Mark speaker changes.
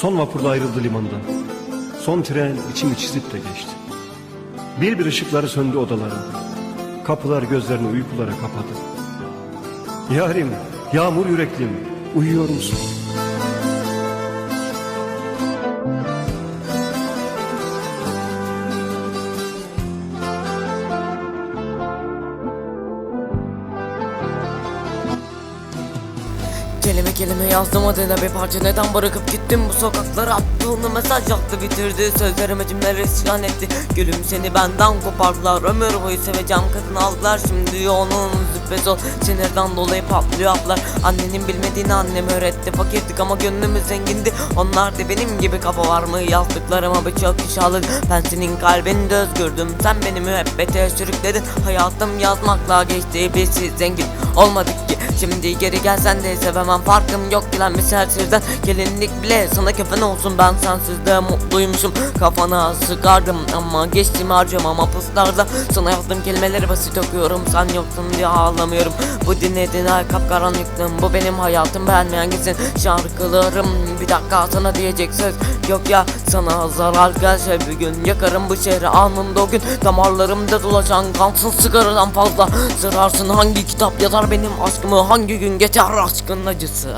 Speaker 1: Son vapurla ayrıldı limandan. Son tren içimi çizip de geçti. Bir bir ışıkları söndü odaların. Kapılar gözlerini uykulara kapadı. Yarim, yağmur yüreklim, uyuyor musun?
Speaker 2: Kelime kelime yazdım adına bir parça. Neden bırakıp gittim bu sokaklara? Attığını mesaj yaktı bitirdi Sözlerime cümleler isyan etti. Gülüm seni benden kopardılar. Ömür boyu seveceğim kadın aldılar. Şimdi onun züppesi ol Sinirden dolayı patlıyor ablar Annenin bilmediğini annem öğretti. Fakirdik ama gönlümüz zengindi. Onlar da benim gibi kafa var mı? Yazdıklarıma birçok iş alır. Ben senin kalbinde özgürdüm Sen beni müebbete sürükledin. Hayatım yazmakla geçti. Biz zengin olmadık Şimdi geri gelsen de sevemem farkım yok gelen bir sersirden Gelinlik bile sana kefen olsun ben sensiz de mutluymuşum. Kafana sıkardım ama geçtim harcamam hapuslarda. Sana yazdığım kelimeleri basit okuyorum sen yoksun diye ağlamıyorum. Bu dinlediğin ay kapkaranlıktım bu benim hayatım beğenmeyen gitsin. Şarkılarım bir dakika sana diyecek söz. Yok ya Sana zarar gelse bir gün yakarım bu şehri anında o gün. Damarlarımda dolaşan kansız sigaradan fazla. Sırarsın hangi kitap yazar benim aşkımı Hangi gün geçer aşkın acısı